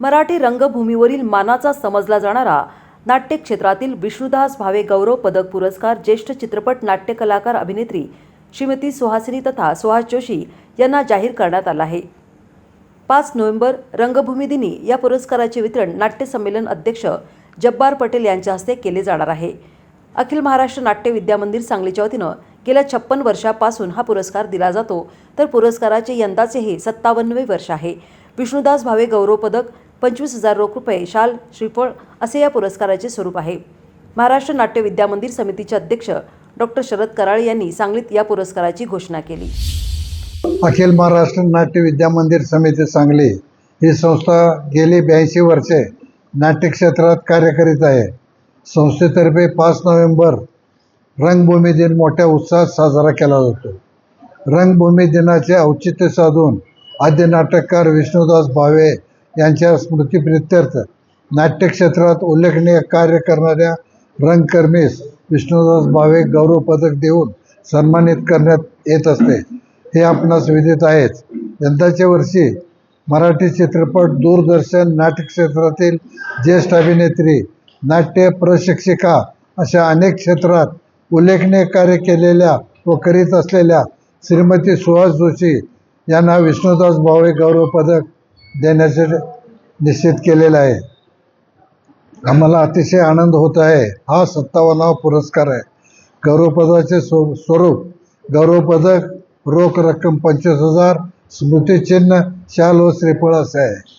मराठी रंगभूमीवरील मानाचा समजला जाणारा नाट्य क्षेत्रातील विष्णुदास भावे गौरव पदक पुरस्कार ज्येष्ठ चित्रपट नाट्य कलाकार अभिनेत्री श्रीमती सुहासिनी तथा सुहास जोशी यांना जाहीर करण्यात आला आहे. पाच नोव्हेंबर रंगभूमी दिनी या पुरस्काराचे वितरण नाट्य संमेलन अध्यक्ष जब्बार पटेल यांच्या हस्ते केले जाणार आहे. अखिल महाराष्ट्र नाट्य विद्यामंदिर सांगलीच्या वतीनं गेल्या छप्पन वर्षापासून हा पुरस्कार दिला जातो. तर पुरस्काराचे यंदाचे हे सत्तावन्नवे वर्ष आहे. विष्णुदास भावे गौरव पदक पंचवीस हजार रोख रुपये शाल श्रीफळ असे या पुरस्काराचे स्वरूप आहे. महाराष्ट्र नाट्य विद्यामंदिर समितीचे अध्यक्ष डॉक्टर शरद कराळे यांनी सांगलीत या पुरस्काराची घोषणा केली. अखिल महाराष्ट्र नाट्य विद्यामंदिर समिती सांगली ही संस्था गेली ब्याऐंशी वर्षे नाट्य क्षेत्रात कार्य करीत आहे. संस्थेतर्फे पाच नोव्हेंबर रंगभूमी दिन मोठ्या उत्साहात साजरा केला जातो. रंगभूमी दिनाचे औचित्य साधून आद्य नाटककार विष्णुदास भावे यांच्या स्मृतीप्रित्यर्थ नाट्यक्षेत्रात उल्लेखनीय कार्य करणाऱ्या रंगकर्मीस विष्णुदास भावे गौरव पदक देऊन सन्मानित करण्यात येत असते. हे आपणास विदित आहेच. यंदाच्या वर्षी मराठी चित्रपट दूरदर्शन नाट्यक्षेत्रातील ज्येष्ठ अभिनेत्री नाट्य प्रशिक्षिका अशा अनेक क्षेत्रात उल्लेखनीय कार्य केलेल्या व करीत असलेल्या श्रीमती सुहास जोशी यांना विष्णुदास भावे गौरव पदक देण्याचे निश्चित केलेला आहे. आम्हाला अतिशय आनंद होत आहे. हा सत्तावन्नावा पुरस्कार आहे. गौरवपदाचे स्व स्वरूप गौरवपदक रोख रक्कम पंचवीस हजार स्मृतिचिन्ह शाल व श्रीफळ असे आहे.